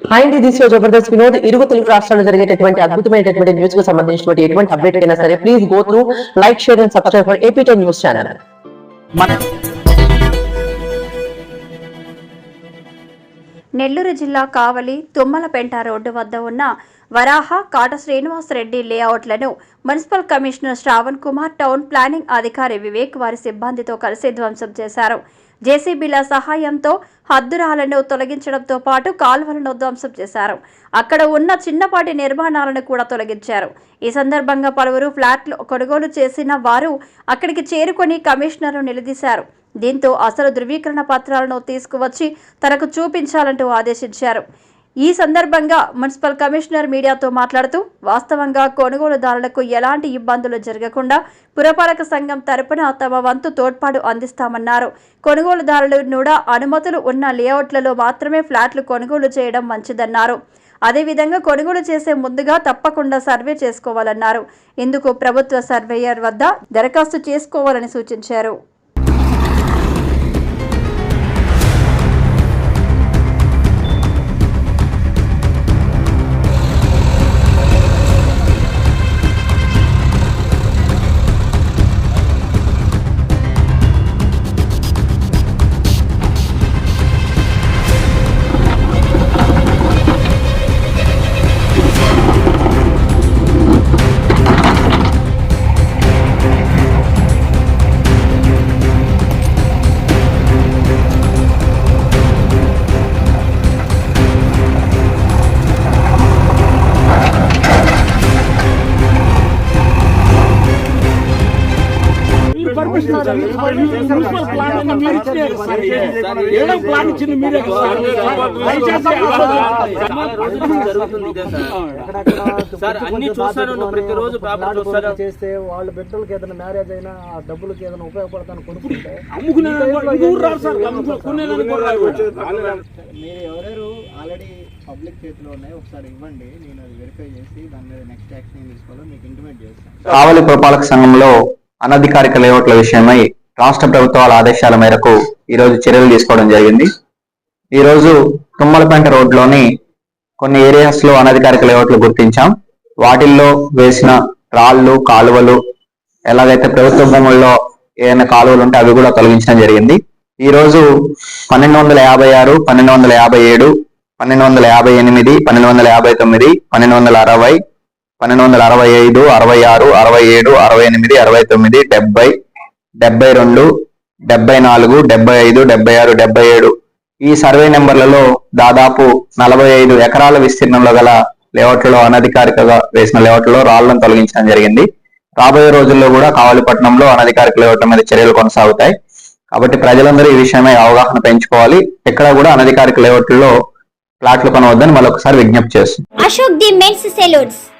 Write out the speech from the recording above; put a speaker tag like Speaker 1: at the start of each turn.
Speaker 1: And అండి this Jabardasth Vinod ఇరుగు తెలుగు రాష్ట్రాల్లో జరిగేటటువంటి అద్భుతమైనటువంటి న్యూస్కు సంబంధించినటువంటి ఎటువంటి అప్డేట్ అయినా సరే please go through like share and subscribe for AP news channel
Speaker 2: Nellore జిల్లా కావలి తుమ్మలపెంట రోడ్డు వద్ద ఉన్న వరాహ Kata Srinivasa Reddy లేఅవుట్లను municipal commissioner Shravan Kumar town planning అధికారి వివేక్ వారి సిబ్బందితో కలిసి ధ్వంసం చేశారు. జేసీబీల సహాయంతో హద్దురాలను తొలగించడంతో పాటు కాల్వలను ధ్వంసం చేశారు. అక్కడ ఉన్న చిన్నపాటి నిర్మాణాలను కూడా తొలగించారు. ఈ సందర్భంగా పలువురు ఫ్లాట్లు కొనుగోలు చేసిన వారు అక్కడికి చేరుకొని కమిషనర్ను నిలదీశారు. దీంతో అసలు ధృవీకరణ పత్రాలను తీసుకువచ్చి తనకు చూపించాలంటూ ఆదేశించారు. ఈ సందర్భంగా మున్సిపల్ కమిషనర్ మీడియాతో మాట్లాడుతూ వాస్తవంగా కొనుగోలుదారులకు ఎలాంటి ఇబ్బందులు జరగకుండా పురపాలక సంఘం తరపున తమ వంతు తోడ్పాటు అందిస్తామన్నారు. కొనుగోలుదారులు కూడా అనుమతులు ఉన్న లేఅవుట్లలో మాత్రమే ఫ్లాట్లు కొనుగోలు చేయడం మంచిదన్నారు. అదేవిధంగా కొనుగోలు చేసే ముందుగా తప్పకుండా సర్వే చేసుకోవాలన్నారు. ఇందుకు ప్రభుత్వ సర్వేయర్ వద్ద దరఖాస్తు చేసుకోవాలని సూచించారు.
Speaker 3: మున్సిపల్ ప్లాన్ అన్న మీరు ఇచ్చినారు సార్. ఏడో ప్లాన్ ఇచ్చింది మీరే కదా సార్. దయచేసి
Speaker 4: జరుగుతుంది ఇదే సార్. సార్ అన్ని చూస్తాను ప్రతిరోజు పేపర్ చూస్తాను
Speaker 5: చేస్తే వాళ్ళ బిడ్డలకి ఏదైనా మ్యారేజ్ అయినా ఆ డబ్బులకి ఏదైనా ఉపయోగపడతాను కొనుక్కుంటే
Speaker 3: అమ్ముకునే.
Speaker 5: మీరు ఎవరెవరు ఆల్రెడీ పబ్లిక్ చేతిలో ఉన్నాయి ఒకసారి ఇవ్వండి నేను అది వెరిఫై చేసి దాని మీద నెక్స్ట్ యాక్షన్ ఏం తీసుకోవాలో మీకు ఇంటిమేట్ చేస్తాను
Speaker 6: కావలి పురపాలక సంఘంలో అనధికారిక లేఅవుట్ల విషయమై రాష్ట్ర ప్రభుత్వాల ఆదేశాల మేరకు ఈ రోజు చర్యలు తీసుకోవడం జరిగింది. ఈరోజు రోజు తుమ్మలపేంట రోడ్లోని కొన్ని ఏరియాస్లో అనధికారిక లేఅవుట్లు గుర్తించాం. వాటిల్లో వేసిన రాళ్ళు కాలువలు ఎలాగైతే ప్రభుత్వ భూముల్లో ఏదైనా కాలువలు ఉంటే అవి కూడా తొలగించడం జరిగింది. ఈరోజు పన్నెండు వందల యాభై ఆరు పన్నెండు వందల యాభై ఏడు పన్నెండు వందల యాభై ఎనిమిది పన్నెండు వందల యాభై తొమ్మిది పన్నెండు వందల అరవై పన్నెండు వందల అరవై ఐదు అరవై ఆరు అరవై ఏడు అరవై ఎనిమిది అరవై తొమ్మిది డెబ్బై డెబ్బై రెండు డెబ్బై నాలుగు డెబ్బై ఐదు డెబ్బై ఆరు డెబ్బై ఏడు ఈ సర్వే నెంబర్లలో దాదాపు నలభై ఐదు ఎకరాల విస్తీర్ణంలో గల లేఅవుట్లలో అనధికారికగా వేసిన లేఅవుట్లలో రాళ్ళను తొలగించడం జరిగింది. రాబోయే రోజుల్లో కూడా కావలిపట్నంలో అనధికారిక లేఅవుట్ల మీద చర్యలు కొనసాగుతాయి. కాబట్టి ప్రజలందరూ ఈ విషయమై అవగాహన పెంచుకోవాలి. ఎక్కడ కూడా అనధికారిక లేఅవుట్లలో ప్లాట్లు కొనవద్దని మరొకసారి విజ్ఞప్తి చేస్తుంది
Speaker 7: అశోక్ ది మెన్స్ సెలూన్స్.